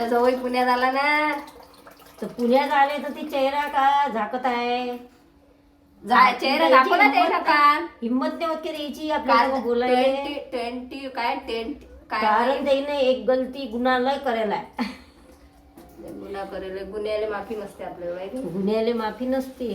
तर जवळ पुण्यात आला ना. तर पुण्यात आले तर ती चेहरा का झाकत आहे? जा चेहरा दाखव ना ते नका हिंमत नाही होत की द्यायची आपल्याला बोलायला. ट्वेंटी ट्वेंटी काय टेन काय कारण त्याने एक गलती गुन्हा लय करेल आहे. गुन्हा करेल गुन्ह्याला माफी नसते आपल्याला माहिती गुन्ह्याला माफी नसते.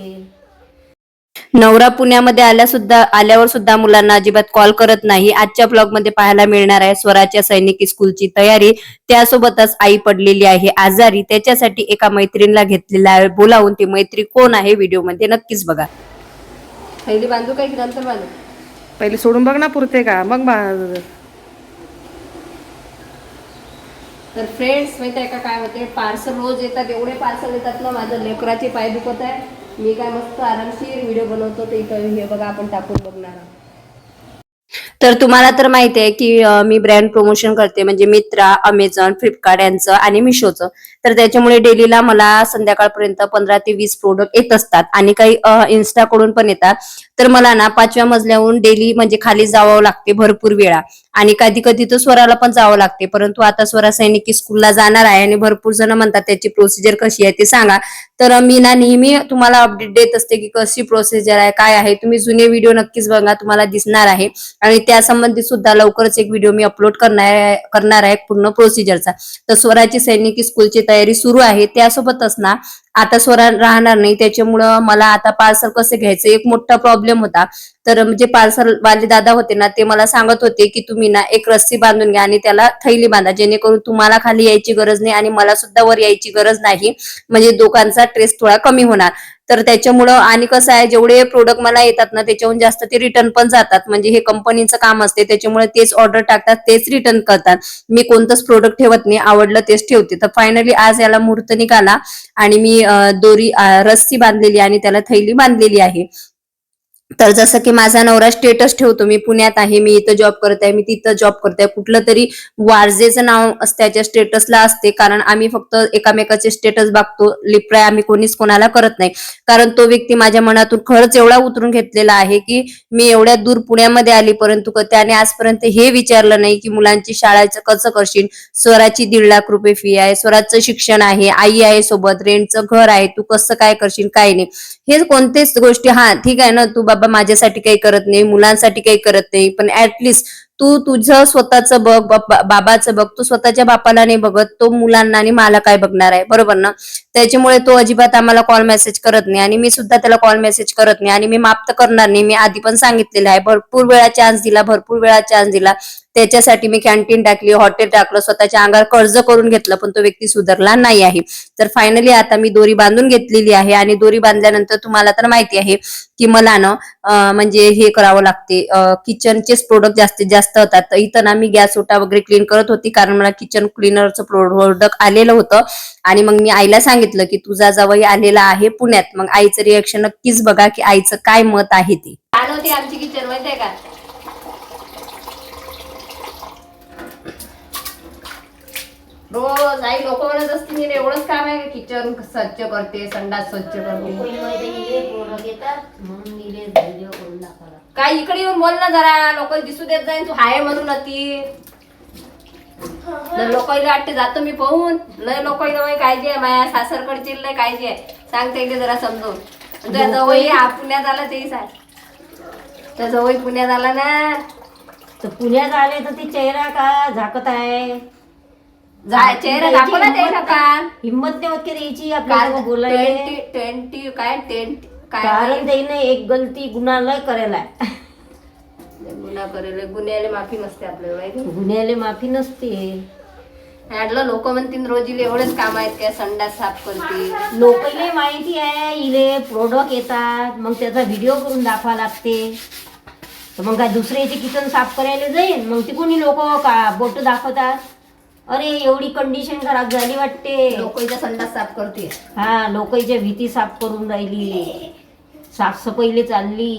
नवरा पुण्यामध्ये आल्या सुद्धा आल्यावर सुद्धा मुलांना अजिबात कॉल करत नाही. आजच्या ब्लॉगमध्ये पाहायला मिळणार आहे स्वराच्या सैनिकी स्कूलची तयारी. त्यासोबतच आई पडलेली आहे आजारी. त्याच्यासाठी एका मैत्रिणीला घेतलेला आहे. बोलावून ती मैत्री कोण आहे व्हिडिओमध्ये नक्कीच बघा. पहिली बांधू काय की नंतर बांधू. पहिले सोडून बघ ना पुरते का? मग बा तर फ्रेंड्स माहिती आहे का काय होते पार्सल रोज येतात. एवढे पार्सल येतात ना माझं लेकराचे पाय दुखत आहे. मी काय मस्त आरामशीर व्हिडिओ बनवतो ते इथं हे बघा आपण टाकून बघणार आहोत. तर तुम्हाला तर माहिती आहे की मी ब्रँड प्रमोशन करते म्हणजे मित्रा अमेझॉन फ्लिपकार्ट यांचं आणि मिशोचं तर त्याच्यामुळे डेलीला मला संध्याकाळपर्यंत पंधरा ते वीस प्रोडक्ट येत असतात. आणि काही इन्स्टाकडून पण येतात. तर मला ना पाचव्या मजल्याहून डेली म्हणजे खाली जावं लागते भरपूर वेळा. आणि कधी कधी तर स्वराला पण जावं लागते. परंतु आता स्वरा सैनिकी स्कूलला जाणार आहे आणि भरपूर जण म्हणतात त्याची प्रोसिजर कशी आहे ते सांगा. तर मी ना नेहमी तुम्हाला अपडेट देत असते की कशी प्रोसिजर आहे काय आहे. तुम्ही जुने व्हिडिओ नक्कीच बघा तुम्हाला दिसणार आहे. आणि त्या संबंधित सुद्धा लवकरच एक व्हिडिओ मी अपलोड करणार आहे करणार आहे पूर्ण प्रोसिजरचा तर स्वराची सैनिकी स्कूलची तयारी सुरू आहे. त्यासोबतच ना आता स्वरा राहणार नाही. त्याच्यामुळं मला आता पार्सल कसं घ्यायचं? एक मोठा प्रॉब्लेम होता. तर म्हणजे पार्सल वाले दादा होते ना ते मला सांगत होते की तुम्ही ना एक रस्सी बांधून घ्या आणि त्याला थैली बांधा. जेणेकरून तुम्हाला खाली यायची गरज नाही आणि मला सुद्धा वर यायची गरज नाही. म्हणजे दोघांचा ट्रेस थोडा कमी होणार. तर त्याच्यामुळं आणि कसं आहे जेवढे प्रोडक्ट मला येतात ना त्याच्याहून जास्त ते रिटर्न पण जातात. म्हणजे हे कंपनीचं काम असते त्याच्यामुळे तेच ऑर्डर टाकतात तेच रिटर्न करतात. मी कोणतंच प्रोडक्ट ठेवत नाही आवडलं तेच ठेवते. तर फायनली आज याला मुहूर्त निघाला आणि मी दोरी रस्सी बांधलेली आणि त्याला थैली बांधलेली आहे. तर जसं की माझा नवरा स्टेटस ठेवतो मी पुण्यात आहे मी इथं जॉब करत आहे मी तिथं जॉब करत आहे. कुठलं तरी वारजेचं नाव त्याच्या स्टेटसला असते कारण आम्ही फक्त एकामेकाचे स्टेटस बघतो लिप्राय आम्ही कोणीच कोणाला करत नाही. कारण तो व्यक्ती माझ्या मनातून खरंच एवढा उतरून घेतलेला आहे की मी एवढ्या दूर पुण्यामध्ये आली परंतु क- त्याने आजपर्यंत हे विचारलं नाही की मुलांची शाळेचं कसं करशील? स्वराची दीड लाख रुपये फी आहे स्वराचं शिक्षण आहे आई आहे सोबत रेंटचं घर आहे तू कसं काय करशील काय नाही. हे कोणतेच गोष्टी हा ठीक आहे ना तू बाबा माझ्यासाठी काही करत नाही मुलांसाठी काही करत नाही पण ऍटलिस्ट तू तुझं स्वतःचं बघ बाबाचं बघ तू स्वतःच्या बापाला नाही बघत तो मुलांना आणि मला काय बघणार आहे बरोबर ना? त्याच्यामुळे तो अजिबात आम्हाला कॉल मेसेज करत नाही आणि मी सुद्धा त्याला कॉल मेसेज करत नाही आणि मी माफ तर करणार नाही मी आधी पण सांगितलेलं आहे भरपूर वेळा चान्स दिला भरपूर वेळा चान्स दिला. त्याच्यासाठी मी कॅन्टीन टाकली हॉटेल टाकलं स्वतःच्या अंगावर कर्ज करून घेतलं पण तो व्यक्ती सुधारला नाही आहे. तर फायनली आता मी दोरी बांधून घेतलेली आहे आणि दोरी बांधल्यानंतर तुम्हाला तर माहिती आहे की मला ना म्हणजे हे करावं लागते. किचनचेच प्रोडक्ट जास्तीत जास्त होतात. तर इथं ना मी गॅस ओटा वगैरे क्लीन करत होती कारण मला किचन क्लीनरचं प्रोडक्ट आलेलं होतं. आणि मग मी आईला सांगितलं की तुझा जवळ आलेला आहे पुण्यात. मग आईचं रिएक्शन नक्कीच बघा की आईचं काय मत आहे ते. आमची किचन माहितीये का? रोज आई लोक म्हणत असतील "हिने एवढंच काम आहे किचन स्वच्छ करते संडास स्वच्छ करते. काय इकडे येऊन बोल ना जरा. लोक दिसू देत जाईन तू हाय म्हणून अति. लोकांना वाटते जातो मी पाहून. लय लोकांना काळजी आहे माया सासरकडची लय काळजी आहे. सांगते इकडे जरा समजून तुझ्या जवळ हा पुण्यात आला तेही सांग. त्या जवळ पुण्यात आला ना. तर पुण्यात आले तर ती चेहरा का झाकत आहे? चेहरा दाखव ना हिंमत नाही होत की द्यायची आपल्याला बोलायला ट्वेंटी ट्वेंटी काय टेन काय? कारण त्याने एक गलती गुन्हा लय करेल आहे गुन्हा करेल गुन्ह्याला माफी नसते आपल्याला माहिती गुन्ह्याला माफी नसते. ऍडला लोक म्हणतील रोजीला एवढेच काम आहेत काय संडास साफ करते लोकांना माहिती आहे इले प्रोडक्ट येतात मग त्याचा व्हिडिओ करून दाखवा लागते. तर मग काय दुसऱ्याचे किचन साफ करायला जाईल मग ती कोणी लोक का बोट दाखवतात? अरे एवढी कंडिशन खराब झाली वाटते. लोकांच्या संडास साफ करते हा लोकांच्या भीती साफ करून राहिली. साफसफाईले चालली.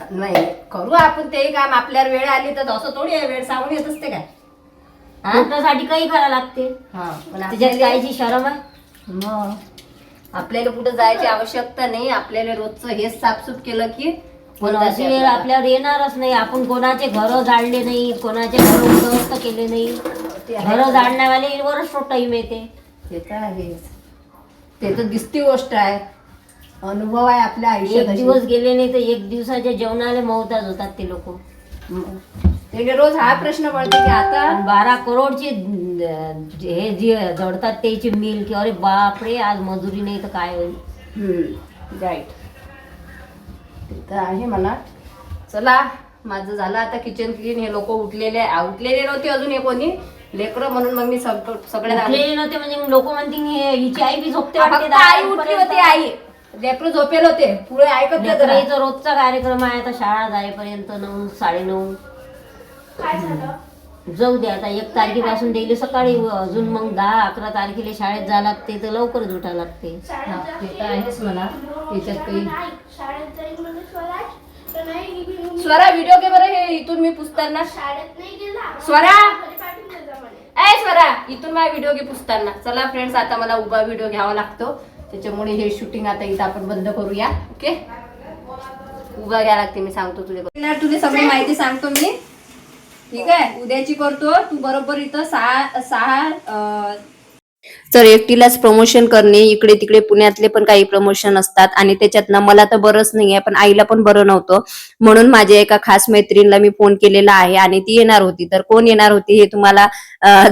नाही करू आपण ते काम. आपल्यावर वेळ आली तर असं थोडी आहे वेळ सांगून येत असते काय? पोटासाठी काही करावं लागते. हा पण त्याच्यात आपल्याला कायची शरम आहे? मग. आपल्याला कुठं जायची आवश्यकता नाही. आपल्याला रोजचं हेच साफसूफ केलं की पण अशी वेळ. आपल्यावर येणारच नाही. आपण कोणाचे घर जाळले नाही कोणाचे घर उद्ध्वस्त केले नाही. ते आहे. घर जाळण्यावाले वरच तो टाइम येते. ते तर आहेच. ते तर दिसती गोष्ट आहे. अनुभव आहे आपल्या आयुष्यात एक अशी. दिवस गेले नाही तर एक दिवसाच्या जेवणाला मौताज होतात ते लोक. त्याने रोज हा प्रश्न पडतो की आता बारा करोडची अं, हे जे जडतात त्याची मिल की अरे बापरे आज मजुरी नाही तर काय होईल? राईट ते तर आहे म्हणा. चला माझं झालं आता किचन क्लीन हे लोक उठलेले उठलेले नव्हते अजून हे कोणी. लेकरं म्हणून मग मी सग- सगळ्यात आधी- उठलेले नव्हते म्हणजे लोक म्हणतील हे हिची आई बी झोपते आई उठली होती. आई. लेकरं झोपेल होते. पुढे ऐकत नाही रोजचा कार्यक्रम आहे आता शाळा जाईपर्यंत नऊ साडेनऊ जाऊ दे आता एक तारखेपासून डेली सकाळी अजून मग दहा अकरा तारखेला शाळेत जावं लागते तर लवकरच उठावं लागते. त्याच्यात काही शाळेत जाईल म्हणजे स्वराज तर नाही गेली. स्वरा व्हिडिओ घे बरं हे इथून मी पुसताना. शाळेत नाही गेला. स्वरा! ए स्वरा इथून माझा व्हिडिओ घे पुसताना. चला फ्रेंड्स आता मला उभा व्हिडिओ घ्यावा लागतो. त्याच्यामुळे हे शूटिंग आता इथं आपण बंद करूया ओके उभा घ्यायला लागते मी सांगतो तुझे तुझी सगळी माहिती सांगतो मी. ठीक आहे? उद्याची करतो तू बरोबर इथं सहा सहा तर एकटीलाच प्रमोशन करणे इकडे तिकडे पुण्यातले पण काही प्रमोशन असतात आणि त्याच्यातनं मला तर बरंच नाही आहे पण आईला पण बरं नव्हतं. म्हणून माझ्या एका खास मैत्रिणीला मी फोन केलेला आहे आणि ती येणार होती. तर कोण येणार होती हे तुम्हाला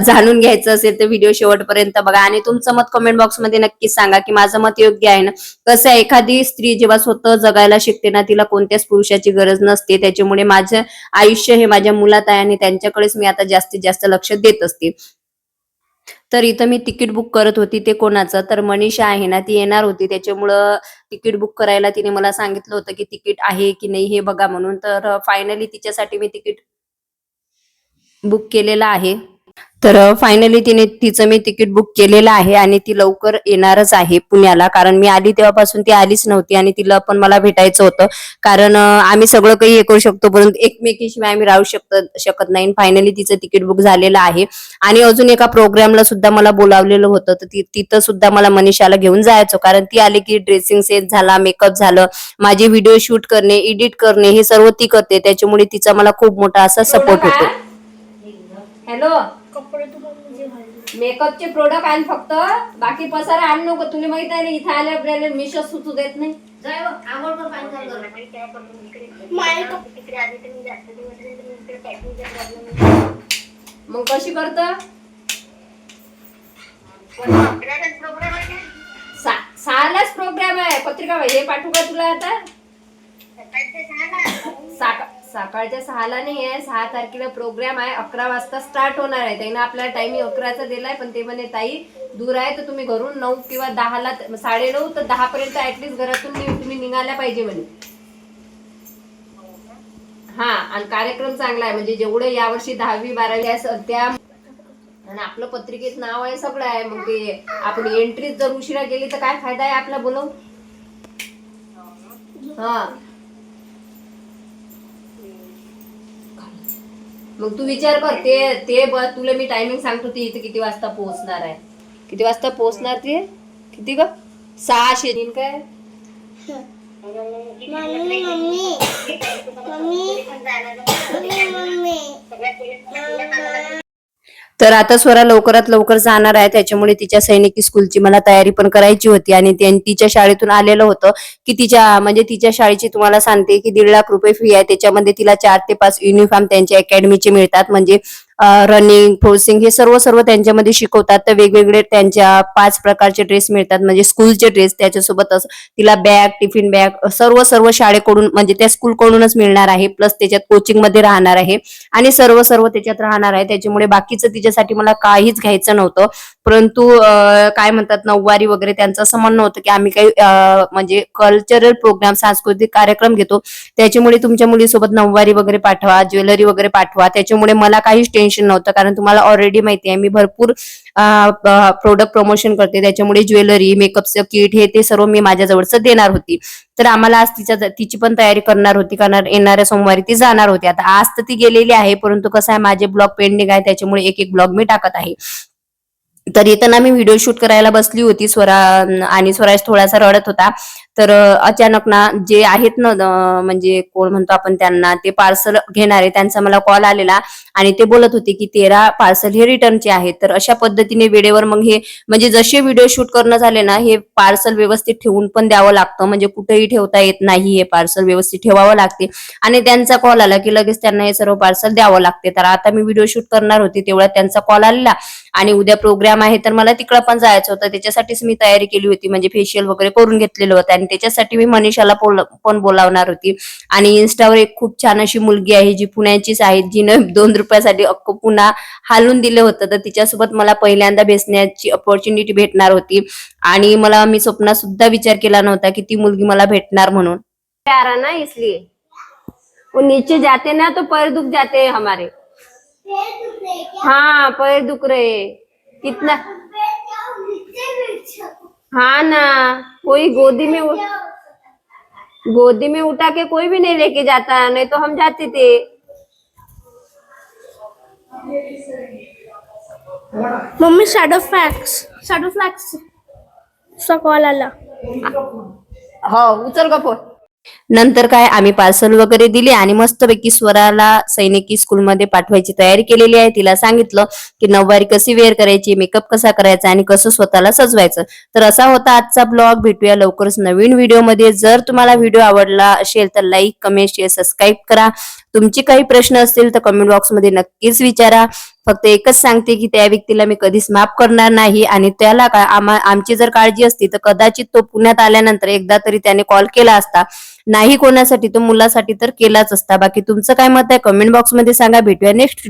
जाणून घ्यायचं असेल तर व्हिडिओ शेवटपर्यंत बघा. आणि तुमचं मत कमेंट बॉक्समध्ये नक्कीच सांगा की माझं मत योग्य आहे ना? कसं आहे? एखादी स्त्री जेव्हा स्वतः जगायला शिकते ना तिला कोणत्याच पुरुषाची गरज नसते. त्याच्यामुळे माझं आयुष्य हे माझ्या मुलात आहे आणि त्यांच्याकडेच मी आता जास्तीत जास्त लक्ष देत असते. तर इथं मी तिकीट बुक करत होती ते कोणाचं. तर मनीषा आहे ना ती येणार होती. त्याच्यामुळं तिकीट बुक करायला तिने मला सांगितलं होतं की तिकीट आहे की नाही हे बघा म्हणून. तर फायनली तिच्यासाठी मी तिकीट बुक केलेलं आहे. तर फायनली तिने तिचं मी तिकीट बुक केलेलं आहे आणि ती लवकर येणारच आहे पुण्याला. कारण मी आली तेव्हापासून ती आलीच नव्हती आणि तिला पण मला भेटायचं होतं. कारण आम्ही सगळं काही हे करू शकतो परंतु एकमेकीशिवाय आम्ही राहू शकत शकत नाही. फायनली तिचं तिकीट बुक झालेलं आहे. आणि अजून एका प्रोग्रामला सुद्धा मला बोलावलेलं होतं. तर तिथं सुद्धा मला मनीषाला घेऊन जायचं. कारण ती आली की ड्रेसिंग सेट झाला मेकअप झालं माझे व्हिडिओ शूट करणे एडिट करणे हे सर्व ती करते. त्याच्यामुळे तिचा मला खूप मोठा असा सपोर्ट होतो. हॅलो कपडे मेकअपचे प्रोडक्ट आण फक्त. बाकी पसारा आण नको. तुला माहीत आहे ना इथे आल्या आपल्याला मिशो सुचू देत नाही. जाय बघ, आंघोळ कर, पाणी चालू कर. माझे मग कशी करत? सहालाच प्रोग्राम आहे. पत्रिका हे पाठवू का तुला आता? साका- सकाळच्या सहाला नाही आहे सहा तारखेला प्रोग्राम आहे अकरा वाजता स्टार्ट होणार आहे. त्यांना आपल्याला टायमिंग अकराचा दिलाय पण ते म्हणे ताई दूर आहे तर तुम्ही घरून नऊ किंवा दहाला साडे नऊ तर दहा पर्यंत ऍटलीस्ट घरातून तुम्ही निघाल्या पाहिजे म्हणे. हा आणि कार्यक्रम चांगला आहे. म्हणजे जेवढे यावर्षी दहावी बारावी आहे त्या आणि आपलं पत्रिकेत नाव आहे सगळं आहे. मग ते आपण एंट्री जर उशिरा गेली तर काय फायदा आहे आपला बोलव हा. मग तू विचार कर ते ते ब तुला मी टायमिंग सांगतो ती इथे किती वाजता पोहोचणार आहे. किती वाजता पोहोचणार ते? किती ग? सहाशे. तीन काय? मम्मी. Mummy mummy. मम्मी. तर आता स्वरा लवकरात लवकर जाणार आहे. त्याच्यामुळे तिच्या सैनिकी स्कूलची मला तयारी पण करायची होती. आणि तिच्या शाळेतून आलेलं होतं की तिच्या म्हणजे तिच्या शाळेची तुम्हाला सांगते की दीड लाख रुपये फी आहे. त्याच्यामध्ये तिला चार ते पाच युनिफॉर्म त्यांच्या अकॅडमीचे मिळतात. म्हणजे रनिंग फोर्सिंग हे सर्व सर्व त्यांच्यामध्ये शिकवतात. तर वेगवेगळे त्यांच्या पाच प्रकारचे ड्रेस मिळतात. म्हणजे स्कूलचे ड्रेस त्याच्यासोबत तिला बॅग टिफिन बॅग सर्व सर्व शाळेकडून म्हणजे त्या स्कूलकडूनच मिळणार आहे. प्लस त्याच्यात कोचिंगमध्ये राहणार आहे. आणि सर्व सर्व त्याच्यात राहणार आहे. त्याच्यामुळे बाकीचं तिच्यासाठी मला काहीच घ्यायचं नव्हतं. परंतु काय म्हणतात नऊवारी वगैरे त्यांचं असं म्हणणं होतं की आम्ही काही म्हणजे कल्चरल प्रोग्राम सांस्कृतिक कार्यक्रम घेतो. त्याच्यामुळे तुमच्या मुलीसोबत नऊवारी वगैरे पाठवा ज्वेलरी वगैरे पाठवा. त्याच्यामुळे मला काहीच टेन्शन नव्हतं. कारण तुम्हाला ऑलरेडी माहिती आहे मी भरपूर प्रोडक्ट प्रमोशन करते. त्याच्यामुळे ज्वेलरी मेकअपचं किट हे ते सर्व मी माझ्या जवळचं देणार होती. तर आम्हाला आज तिच्या तिची पण तयारी करणार होती. कारण येणाऱ्या सोमवारी ती जाणार होती. आता आज तर ती गेलेली आहे परंतु कसं आहे माझे ब्लॉग पेंडिंग आहे त्याच्यामुळे एक एक ब्लॉग मी टाकत आहे. तर येताना मी व्हिडिओ शूट करायला बसली होती. स्वरा आणि स्वराज थोडासा रडत होता. तर अचानक ना जे आहेत ना म्हणजे कोण म्हणतो आपण त्यांना ते पार्सल घेणारे त्यांचा मला कॉल आलेला आणि ते बोलत होते की तेरा पार्सल हे रिटर्नचे आहेत. तर अशा पद्धतीने वेळेवर मग हे म्हणजे जसे व्हिडिओ शूट करणं झाले ना हे पार्सल व्यवस्थित ठेवून पण द्यावं लागतं. म्हणजे कुठेही ठेवता येत नाही हे पार्सल व्यवस्थित ठेवावं लागते. आणि त्यांचा कॉल आला की लगेच त्यांना हे सर्व पार्सल द्यावं लागते. तर आता मी व्हिडिओ शूट करणार होती तेवढ्यात त्यांचा कॉल आलेला. आणि उद्या प्रोग्राम आहे तर मला तिकडं पण जायचं होतं. त्याच्यासाठीच मी तयारी केली होती. म्हणजे फेशियल वगैरे करून घेतलेलं होतं. आणि त्याच्यासाठी मी मनीषाला बोल- पण बोलावणार होती. आणि इन्स्टावर एक खूप छान अशी मुलगी आहे जी पुण्याचीच आहे जिनं दोन रुपयासाठी अख्खं पुन्हा हालून दिलं होतं. तर तिच्यासोबत मला पहिल्यांदा बेसण्याची अपॉर्च्युनिटी भेटणार होती. आणि मला मी स्वप्नात सुद्धा विचार केला नव्हता की ती मुलगी मला भेटणार म्हणून. प्यारा ना इसलिए। वो नीचे जाते ना तो पैर दुख जाते हैं हमारे। हाँ पैर दुख रहे। कितना हाँ ना कोई गोदी में उ- गोदी में उठा के कोई भी नहीं लेके जाता नहीं तो हम जाते थे। Mummy Shadowfax shadow flax चा कॉल आला। हो उचल का फोन नंतर काय आम्ही पार्सल वगैरे दिले आणि मस्तपैकी स्वराला सैनिकी स्कूलमध्ये पाठवायची तयारी केलेली आहे. तिला सांगितलं की नऊवारी कशी वेअर करायची मेकअप कसा करायचा आणि कसं स्वतःला सजवायचं. तर असा होता आजचा ब्लॉग भेटूया लवकरच नवीन व्हिडिओमध्ये जर तुम्हाला व्हिडिओ आवडला असेल तर लाईक कमेंट शेअर सबस्क्राईब करा. तुमचे काही प्रश्न असतील तर कमेंट बॉक्समध्ये नक्कीच विचारा. फक्त एकच सांगते की त्या व्यक्तीला मी कधीच माफ करणार नाही आणि त्याला काय आम्हा आमची जर काळजी असती तर कदाचित तो पुण्यात आल्यानंतर एकदा तरी त्याने कॉल केला असता. नाही कोणासाठी तो मुलासाठी तर केलाच असता. बाकी तुमचं काय मत आहे? कमेंट बॉक्समध्ये सांगा. भेटूया नेक्स्ट